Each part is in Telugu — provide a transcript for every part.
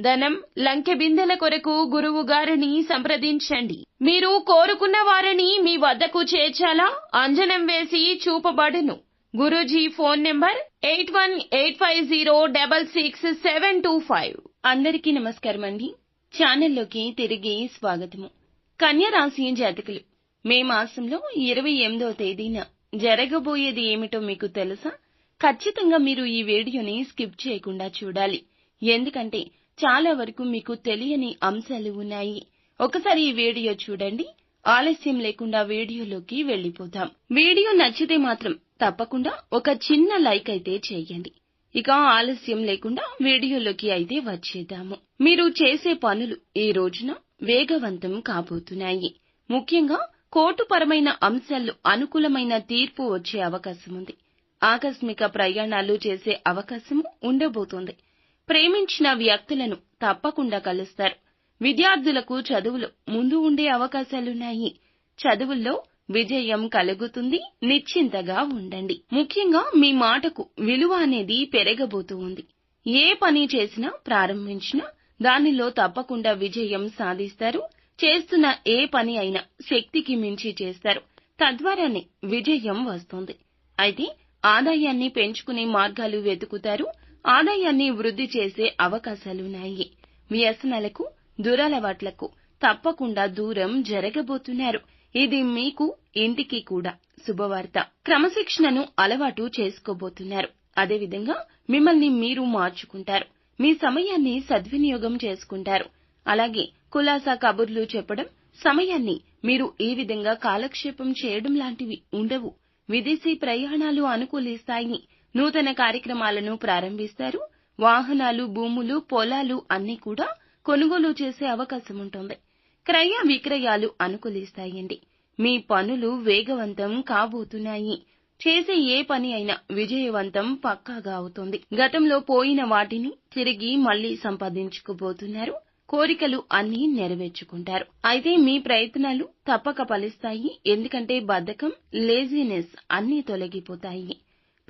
ధనం లంకె బిందెల కొరకు గురువు గారిని సంప్రదించండి. మీరు కోరుకున్న వారిని మీ వద్దకు చేర్చాలా? అంజనం వేసి చూపబడును. Guruji phone number eight one eight five zero double six seven two five. అందరికీ నమస్కారం అండి. ఛానల్లోకి తిరిగి స్వాగతము. కన్య రాశి జాతకులు మే మాసంలో ఇరవై ఎనిమిదో తేదీన జరగబోయేది ఏమిటో మీకు తెలుసా? ఖచ్చితంగా మీరు ఈ వీడియోని స్కిప్ చేయకుండా చూడాలి. ఎందుకంటే చాలా వరకు మీకు తెలియని అంశాలు ఉన్నాయి. ఒకసారి ఈ వీడియో చూడండి. ఆలస్యం లేకుండా వీడియోలోకి వెళ్ళిపోతాం వీడియో నచ్చితే మాత్రం తప్పకుండా ఒక చిన్న లైక్ అయితే చేయండి. ఇక ఆలస్యం లేకుండా వీడియోలోకి అయితే వచ్చేద్దాము. మీరు చేసే పనులు ఈ రోజున వేగవంతం కాబోతున్నాయి. ముఖ్యంగా కోర్టుపరమైన అంశాల్లో అనుకూలమైన తీర్పు వచ్చే అవకాశం ఉంది ఆకస్మిక ప్రయాణాలు చేసే అవకాశం ఉండబోతోంది. ప్రేమించిన వ్యక్తులను తప్పకుండా కలుస్తారు. విద్యార్థులకు చదువులో ముందు ఉండే అవకాశాలున్నాయి. చదువుల్లో విజయం కలుగుతుంది నిశ్చింతగా ఉండండి. ముఖ్యంగా మీ మాటకు విలువ అనేది పెరగబోతూ ఉంది ఏ పని చేసినా ప్రారంభించినా దానిలో తప్పకుండా విజయం సాధిస్తారు. చేస్తున్న ఏ పని అయినా శక్తికి మించి చేస్తారు. తద్వారానే విజయం వస్తుంది. అయితే ఆదాయాన్ని పెంచుకునే మార్గాలు వెతుకుతారు. ఆదాయాన్ని వృద్ధి చేసే అవకాశాలున్నాయి. వ్యసనాలకు దురలవాట్లకు తప్పకుండా దూరం జరగబోతున్నారు. ఇది మీకు ఇంటికి కూడా శుభవార్త. క్రమశిక్షణను అలవాటు చేసుకోబోతున్నారు. అదేవిధంగా మిమ్మల్ని మీరు మార్చుకుంటారు. మీ సమయాన్ని సద్వినియోగం చేసుకుంటారు. అలాగే కులాసా కబుర్లు చెప్పడం సమయాన్ని మీరు ఈ విధంగా కాలక్షేపం చేయడం లాంటివి ఉండవు. విదేశీ ప్రయాణాలు అనుకూలిస్తాయి. నూతన కార్యక్రమాలను ప్రారంభిస్తారు. వాహనాలు భూములు పొలాలు అన్నీ కూడా కొనుగోలు చేసే అవకాశం ఉంటుంది. క్రయ విక్రయాలు అనుకూలిస్తాయండి. మీ పనులు వేగవంతం కాబోతున్నాయి. చేసే ఏ పని అయినా విజయవంతం పక్కాగా అవుతుంది. గతంలో పోయిన వాటిని తిరిగి మళ్ళీ సంపాదించుకోబోతున్నారు. కోరికలు అన్నీ నెరవేర్చుకుంటారు. అయితే మీ ప్రయత్నాలు తప్పక ఫలిస్తాయి. ఎందుకంటే బద్ధకం లేజినెస్ అన్నీ తొలగిపోతాయి.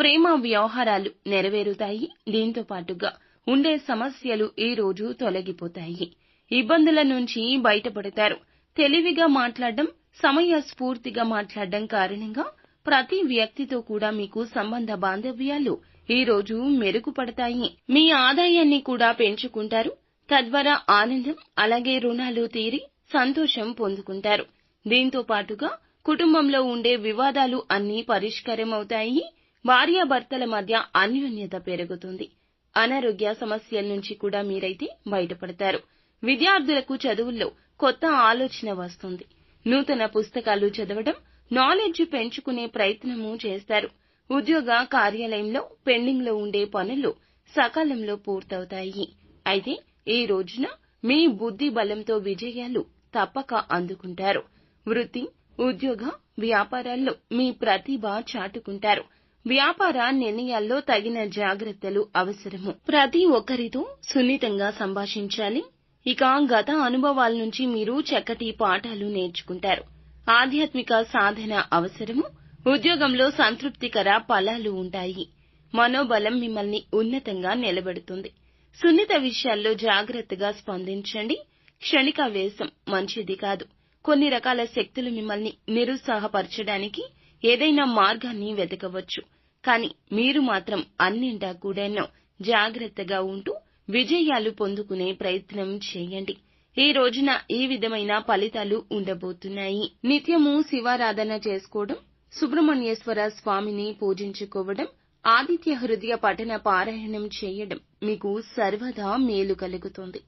ప్రేమ వ్యవహారాలు నెరవేరుతాయి. దీంతో పాటుగా ఉండే సమస్యలు ఈ రోజు తొలగిపోతాయి. ఇబ్బందుల నుంచి బయటపడతారు. తెలివిగా మాట్లాడడం సమయ స్ఫూర్తిగా మాట్లాడడం కారణంగా ప్రతి వ్యక్తితో కూడా మీకు సంబంధ బాంధవ్యాలు ఈ రోజు మెరుగుపడతాయి. మీ ఆదాయాన్ని కూడా పెంచుకుంటారు. తద్వారా ఆనందం అలాగే రుణాలు తీరి సంతోషం పొందుకుంటారు. దీంతో పాటుగా కుటుంబంలో ఉండే వివాదాలు అన్నీ పరిష్కారమవుతాయి. భార్యాభర్తల మధ్య అన్యోన్యత పెరుగుతుంది. అనారోగ్య సమస్యల నుంచి కూడా మీరైతే బయటపడతారు. విద్యార్థులకు చదువుల్లో కొత్త ఆలోచన వస్తుంది. నూతన పుస్తకాలు చదవడం నాలెడ్జ్ పెంచుకునే ప్రయత్నము చేస్తారు. ఉద్యోగ కార్యాలయంలో పెండింగ్లో ఉండే పనులు సకాలంలో పూర్తవుతాయి. అయితే ఈ రోజున మీ బుద్ధి బలంతో విజయాలు తప్పక అందుకుంటారు. వృత్తి ఉద్యోగ వ్యాపారాల్లో మీ ప్రతిభ చాటుకుంటారు. వ్యాపార నిర్ణయాల్లో తగిన జాగ్రత్తలు అవసరము. ప్రతి ఒక్కరితో సున్నితంగా సంభాషించాలి. ఇక గత అనుభవాల నుంచి మీరు చక్కటి పాఠాలు నేర్చుకుంటారు. ఆధ్యాత్మిక సాధన అవసరము. ఉద్యోగంలో సంతృప్తికర ఫలాలు ఉంటాయి. మనోబలం మిమ్మల్ని ఉన్నతంగా నిలబెడుతుంది. సున్నిత విషయాల్లో జాగ్రత్తగా స్పందించండి. క్షణికావేశం మంచిది కాదు. కొన్ని రకాల శక్తులు మిమ్మల్ని నిరుత్సాహపరచడానికి ఏదైనా మార్గాన్ని వెతకవచ్చు. కానీ మీరు మాత్రం అన్నింటా కూడానో జాగ్రత్తగా ఉంటూ విజయాలు పొందుకునే ప్రయత్నం చేయండి. ఈ రోజున ఈ విధమైన ఫలితాలు ఉండబోతున్నాయి. నిత్యము శివారాధన చేసుకోవడం సుబ్రహ్మణ్యేశ్వర స్వామిని పూజించుకోవడం ఆదిత్య హృదయ పఠన పారాయణం చేయడం మీకు సర్వదా మేలు కలుగుతుంది.